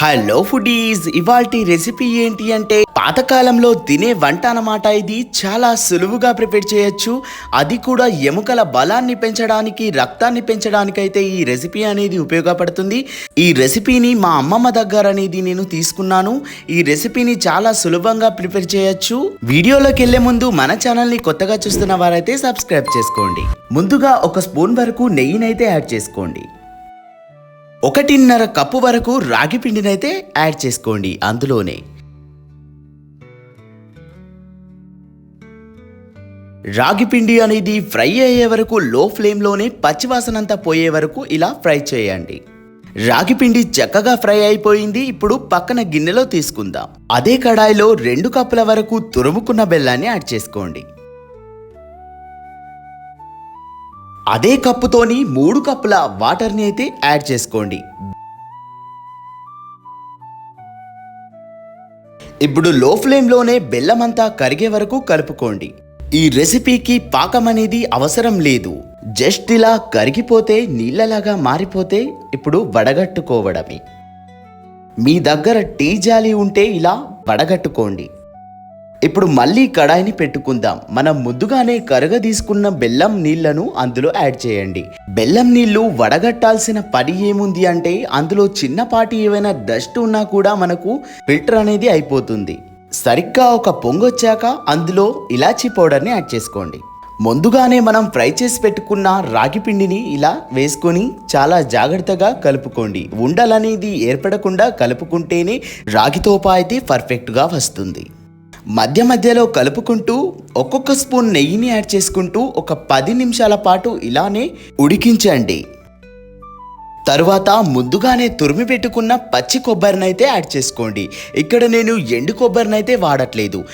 Hello foodies ఇవాల్టి recipe ఏంటి అంటే పాతకాలంలో తినే వంట అన్నమాట ఇది. చాలా సులువుగా ప్రిపేర్ చేయొచ్చు. అది కూడా ఎముకల బలాన్ని పెంచడానికి రక్తాన్ని పెంచడానికి అయితే ఈ రెసిపీ అనేది ఉపయోగపడుతుంది. ఈ రెసిపీని మా అమ్మమ్మ దగ్గర అనేది నేను తీసుకున్నాను. ఈ రెసిపీని చాలా సులభంగా ప్రిపేర్ చేయొచ్చు. వీడియోలోకి వెళ్ళే ముందు మన ఛానల్ని కొత్తగా చూస్తున్న వారైతే సబ్స్క్రైబ్ చేసుకోండి. ముందుగా ఒక స్పూన్ వరకు నెయ్యినైతే యాడ్ చేసుకోండి. ఒకటిన్నర కప్పు వరకు రాగి పిండినైతే యాడ్ చేసుకోండి అందులోనే. రాగి పిండి అనేది ఫ్రై అయ్యే వరకు లో ఫ్లేమ్లోనే పచ్చివాసనంతా పోయే వరకు ఇలా ఫ్రై చేయండి. రాగి పిండి చక్కగా ఫ్రై అయిపోయింది ఇప్పుడు పక్కన గిన్నెలో తీసుకుందాం. అదే కడాయిలో రెండు కప్పుల వరకు తురుముకున్న బెల్లాన్ని యాడ్ చేసుకోండి. అదే కప్పుతోని మూడు కప్పుల వాటర్ని అయితే యాడ్ చేసుకోండి. ఇప్పుడు లో ఫ్లేమ్లోనే బెల్లం అంతా కరిగే వరకు కలుపుకోండి. ఈ రెసిపీకి పాకం అనేది అవసరం లేదు. జస్ట్ ఇలా కరిగిపోతే నీళ్ళలాగా మారిపోతే ఇప్పుడు వడగట్టుకోవడమే. మీ దగ్గర టీ జాలి ఉంటే ఇలా వడగట్టుకోండి. ఇప్పుడు మళ్ళీ కడాయిని పెట్టుకుందాం. మనం ముందుగానే కరగ తీసుకున్న బెల్లం నీళ్ళను అందులో యాడ్ చేయండి. బెల్లం నీళ్ళు వడగట్టాల్సిన పని ఏముంది అంటే అందులో చిన్నపాటి ఏవైనా డస్ట్ ఉన్నా కూడా మనకు ఫిల్టర్ అనేది అయిపోతుంది. సరిగ్గా ఒక పొంగొచ్చాక అందులో ఇలాచీ పౌడర్ని యాడ్ చేసుకోండి. ముందుగానే మనం ఫ్రై చేసి పెట్టుకున్న రాగి పిండిని ఇలా వేసుకొని చాలా జాగ్రత్తగా కలుపుకోండి. ఉండలనేది ఏర్పడకుండా కలుపుకుంటేనే రాగితోప అయితే పర్ఫెక్ట్గా వస్తుంది. మధ్య మధ్యలో కలుపుకుంటూ ఒక్కొక్క స్పూన్ నెయ్యిని యాడ్ చేసుకుంటూ ఒక పది నిమిషాల పాటు ఇలానే ఉడికించండి. తరువాత ముందుగానే తురిమి పెట్టుకున్న పచ్చి కొబ్బరినైతే యాడ్ చేసుకోండి. ఇక్కడ నేను ఎండు కొబ్బరినైతే వాడట్లేదు.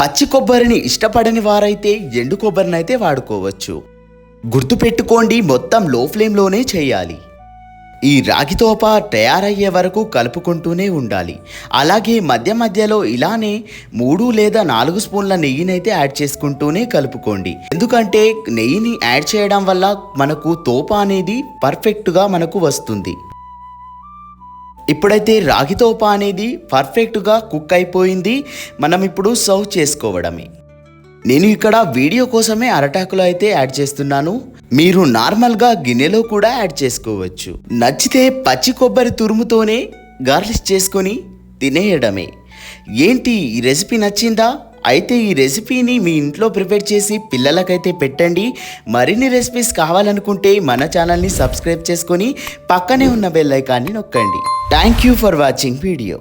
పచ్చి కొబ్బరిని ఇష్టపడని వారైతే ఎండు కొబ్బరినైతే వాడుకోవచ్చు. గుర్తుపెట్టుకోండి మొత్తం లో ఫ్లేమ్లోనే చేయాలి. ఈ రాగితోప తయారయ్యే వరకు కలుపుకుంటూనే ఉండాలి. అలాగే మధ్య మధ్యలో ఇలానే మూడు లేదా నాలుగు స్పూన్ల నెయ్యినైతే యాడ్ చేసుకుంటూనే కలుపుకోండి. ఎందుకంటే నెయ్యిని యాడ్ చేయడం వల్ల మనకు తోప అనేది పర్ఫెక్ట్గా మనకు వస్తుంది. ఇప్పుడైతే రాగితోప అనేది పర్ఫెక్ట్గా కుక్ అయిపోయింది. మనం ఇప్పుడు సర్వ్ చేసుకోవడమే. నేను ఇక్కడ వీడియో కోసమే అరటాకులో అయితే యాడ్ చేస్తున్నాను. మీరు నార్మల్గా గిన్నెలో కూడా యాడ్ చేసుకోవచ్చు. నచ్చితే పచ్చి కొబ్బరి తురుముతోనే గార్లిష్ చేసుకొని తినేయడమే. ఏంటి ఈ రెసిపీ నచ్చిందా? అయితే ఈ రెసిపీని మీ ఇంట్లో ప్రిపేర్ చేసి పిల్లలకైతే పెట్టండి. మరిన్ని రెసిపీస్ కావాలనుకుంటే మన ఛానల్ని సబ్స్క్రైబ్ చేసుకొని పక్కనే ఉన్న బెల్ ఐకాన్ని నొక్కండి. Thank you for watching video.